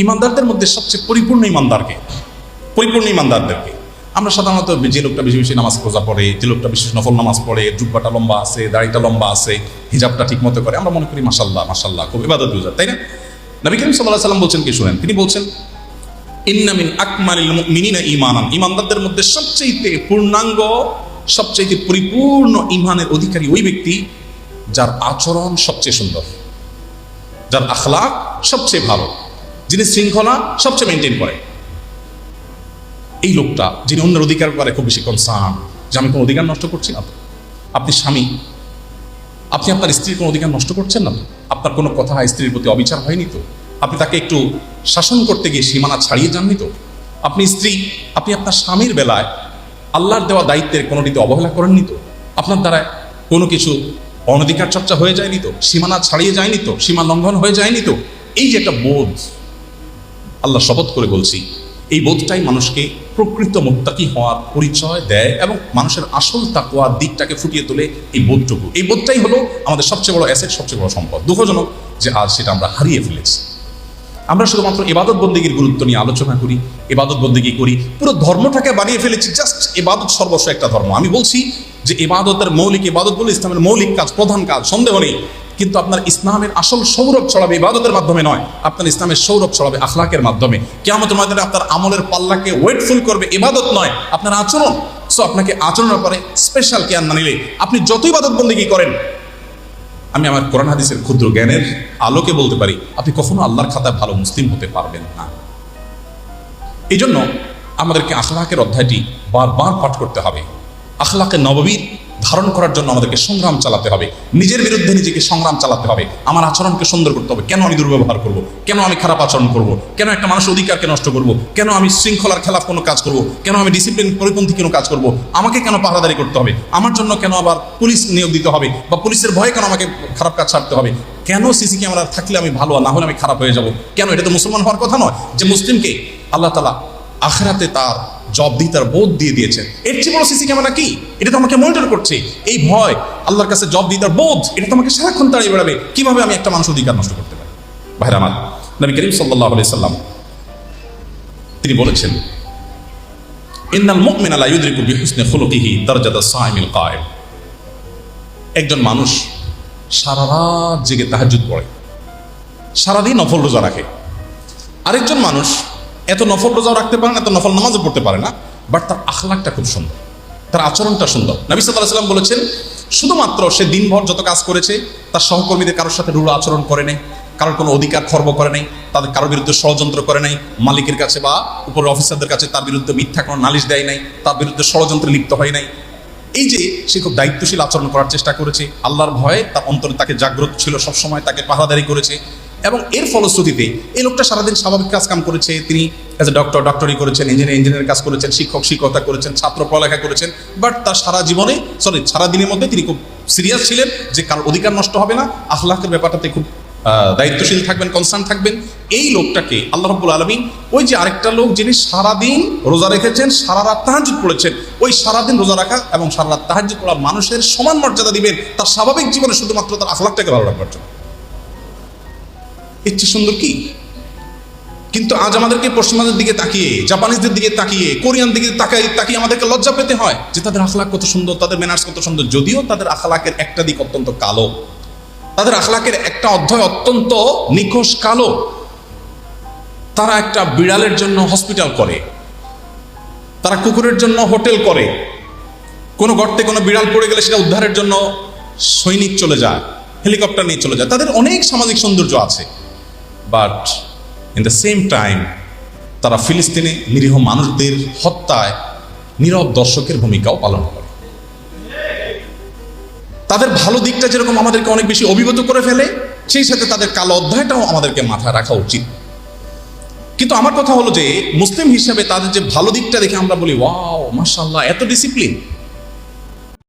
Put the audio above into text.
ইমানদারদের মধ্যে সবচেয়ে পরিপূর্ণ ইমানদারকে? পরিপূর্ণ ইমানদারদেরকে। আমরা সাধারণত যে লোকটা বেশি বেশি নামাজ রোজা পড়ে, যে লোকটা বিশেষ নফল নামাজ পড়ে, জুব্বাটা লম্বা আছে, দাড়িটা লম্বা আছে, হিজাবটা ঠিক মতো করে, আমরা মনে করি মাসাল্লাহ মাসাল্লাহ খুব ইবাদত গুজার তাই না? নবী করিম সাল্লাহ সাল্লাম বলছেন কি শুনেন? তিনি বলছেন ইন্নামিন আকমালিল মুমিনিনা ঈমানান। ঈমানদারদের মধ্যে সবচেয়ে পূর্ণাঙ্গ সবচেয়ে পরিপূর্ণ ঈমানের অধিকারী ওই ব্যক্তি যার আচরণ সবচেয়ে সুন্দর, যার আখলাক সবচেয়ে ভালো। যিনি শৃঙ্খলা সবচেয়ে মেনটেন করে। এই লোকটা যিনি অন্যের অধিকার করে খুব বেশি কনসার্ন যে আমি কোনো অধিকার নষ্ট করছি না আপনি স্বামী, আপনি আপনার স্ত্রীর কোনো অধিকার নষ্ট করছেন না আপনার কোনো কথা স্ত্রীর প্রতি অবিচার হয়নি তো? আপনি তাকে একটু শাসন করতে গিয়ে সীমানা ছাড়িয়ে যাননি তো? আপনি স্ত্রী, আপনি আপনার স্বামীর বেলায় আল্লাহর দেওয়া দায়িত্বের কোনোটিতে অবহেলা করেননি তো? আপনার দ্বারা কোনো কিছু অনধিকার চর্চা হয়ে যায়নি তো? সীমানা ছাড়িয়ে যায়নি তো? সীমা লঙ্ঘন হয়ে যায়নি তো? এই যে একটা বোধ আল্লাহ শপথ করে বলছি, এই বোধটাই মানুষকে প্রকৃত মোত্তাকি হওয়ার পরিচয় দেয় এবং মানুষের আসল তাকুয়ার দিকটাকে ফুটিয়ে তোলে এই বোধটুকু। এই বোধটাই হলো আমাদের সবচেয়ে বড় অ্যাসেট সবচেয়ে বড় সম্পদ। দুঃখজনক যে আজ সেটা আমরা হারিয়ে ফেলেছি। আমরা শুধুমাত্র এবাদত বন্দিগির গুরুত্ব নিয়ে আলোচনা করি এবাদত বন্দিগি করি, পুরো ধর্মটাকে বানিয়ে ফেলেছি জাস্ট এবাদত সর্বস্ব একটা ধর্ম। আমি বলছি যে এবাদতের মৌলিক এবাদত বলে ইসলামের মৌলিক কাজ, প্রধান কাজ, সন্দেহ নেই। কিন্তু আপনার ইসলামের আসল সৌরভ ছড়াবে ইবাদতের মাধ্যমে নয়, আপনার ইসলামের সৌরভ ছড়াবে আখলাকের মাধ্যমে। কেমন মাধ্যমে আপনার আমলের পাল্লাকে ওয়েটফুল করবে ইবাদত নয়, আপনার আচরণ। সো আপনাকে আচরণের পরে স্পেশাল কেয়ার না নিলে আপনি যত ইবাদত বন্দিগি করেন, আমি আমার কোরআন হাদিসের ক্ষুদ্র জ্ঞানের আলোকে বলতে পারি, আপনি কখনো আল্লাহর খাতায় ভালো মুসলিম হতে পারবেন না। এই জন্য আমাদেরকে আখলাকের অধ্যায়টি বারবার পাঠ করতে হবে। আখলাকে নববীর ধারণ করার জন্য আমাদেরকে সংগ্রাম চালাতে হবে। নিজের বিরুদ্ধে নিজেকে সংগ্রাম চালাতে হবে। আমার আচরণকে সুন্দর করতে হবে। কেন আমি দুর্ব্যবহার করব? কেন আমি খারাপ আচরণ করব? কেন একটা মানুষের অধিকারকে নষ্ট করব? কেন আমি শৃঙ্খলার খেলাফ কোনো কাজ করব? কেন আমি ডিসিপ্লিন পরিপন্থী কোনো কাজ করব? আমাকে কেন পাহারাদারি করতে হবে? আমার জন্য কেন আবার পুলিশ নিয়োগ দিতে হবে? বা পুলিশের ভয়ে কেন আমাকে খারাপ কাজ ছাড়তে হবে? কেন সিসি ক্যামেরা থাকলে আমি ভালো না হলে আমি খারাপ হয়ে যাব? কেন এটা তো মুসলমান হওয়ার কথা নয়? যে মুসলিমকে আল্লাহ তালা আখরাতে তার জব দিয়ে, তার বোধ দিয়ে দিয়েছেন। এর চেয়ে বড় সিসি ক্যামেরা কি? এটা তো আমাকে মনিটর করছে। এই ভয়, আল্লাহর কাছে জব দিয়ে, তার বোধ, এটা তো আমাকে সারাক্ষণ তাড়িয়ে বেড়াবে। কীভাবে আমি একটা মানুষ অধিকার নষ্ট করতে পারি? ভাইরা আমার, নবী করিম সাল্লাহ সাল্লাম, তিনি বলেছেন, ইন্নাল মুমিন আলা ইউদরিকু বিহুসনি খুলুকিহি দারজাত সাইমিল কায়েম। একজন মানুষ সারা রাত জেগে তাহাজ্জুদ পড়ে, সারাদিন নফল রোজা রাখে। আরেকজন মানুষ এত নফল রোজাও রাখতে পারে না, এত নফল নামাজও পড়তে পারে না বাট তার আখলাকটা খুব সুন্দর, তার আচরণটা সুন্দর। নবী সাল্লাহ সাল্লাম বলেছেন, শুধুমাত্র সে দিনভর যত কাজ করেছে, তার সহকর্মীদের কারোর সাথে রূঢ় আচরণ করে নেই, কারোর কোনো অধিকার খর্ব করে নাই, তাদের কারোর বিরুদ্ধে ষড়যন্ত্র করে নাই, মালিকের কাছে বা উপরের অফিসারদের কাছে তার বিরুদ্ধে মিথ্যা কোনো নালিশ দেয় নাই, তার বিরুদ্ধে ষড়যন্ত্রে লিপ্ত হয় নাই। এই যে সে খুব দায়িত্বশীল আচরণ করার চেষ্টা করেছে, আল্লাহর ভয়ে তার অন্তরে তাকে জাগ্রত ছিল, সবসময় তাকে পাহাদারি করেছে এবং এর ফলশ্রুতিতে এই লোকটা সারাদিন স্বাভাবিক কাজ কাম করেছে, তিনি অ্যাজ এ ডক্টর ডক্টরি করেছেন ইঞ্জিনিয়ার ইঞ্জিনিয়ার কাজ করেছেন, শিক্ষক, শিক্ষকতা করেছেন, ছাত্র, পড়ালেখা করেছেন বাট তার সারা জীবনে সরি সারা দিনের মধ্যে তিনি খুব সিরিয়াস ছিলেন যে কারোর অধিকার নষ্ট হবে না আখলাকের ব্যাপারটাতে খুব দায়িত্বশীল থাকবেন কনসার্ন থাকবেন। এই লোকটাকে আল্লাহ রব্বুল আলমী ওই যে আরেকটা লোক যিনি সারাদিন রোজা রেখেছেন, সারা রাত তাহাজুদ পড়েছেন, ওই সারাদিন রোজা রাখা এবং সারা রাত তাহাজুদ পড়া মানুষের সমান মর্যাদা দিবেন, তার স্বাভাবিক জীবনে শুধুমাত্র তার আখলাকটাকে ভালো রাখবার জন্য। ইচ্ছে সুন্দর কি? কিন্তু আজ আমাদেরকে পশ্চিমাদের দিকে তাকিয়ে, জাপানিজদের দিকে তাকিয়ে কোরিয়ান দিকে তাকিয়ে তাকিয়ে আমাদেরকে লজ্জা পেতে হয় যে তাদের আখলাক কত সুন্দর, তাদের ম্যানার্স কত সুন্দর। যদিও তাদের আখলাকের একটা দিক অত্যন্ত কালো। তাদের আখলাকের একটা অধ্যায় অত্যন্ত নিখোঁজ কালো। তারা একটা বিড়ালের জন্য হসপিটাল করে। তারা কুকুরের জন্য হোটেল করে। কোনো গর্তে কোনো বিড়াল পড়ে গেলে সেটা উদ্ধারের জন্য সৈনিক চলে যায় হেলিকপ্টার নিয়ে চলে যায়। তাদের অনেক সামাজিক সৌন্দর্য আছে। But in the same time তারা ফিলিস্তিনে নিরীহ মানুষদের হত্যায় নীরব দর্শকের ভূমিকাও পালন করে। তাদের ভালো দিকটা যেরকম আমাদেরকে অনেক বেশি অভিভূত করে ফেলে, সেই সাথে তাদের কালো অধ্যায়টাও আমাদেরকে মাথায় রাখা উচিত। কিন্তু আমার কথা হলো যে, মুসলিম হিসাবে তাদের যে ভালো দিকটা দেখে আমরা বলি, ওয়াও মাশাল্লাহ এত ডিসিপ্লিন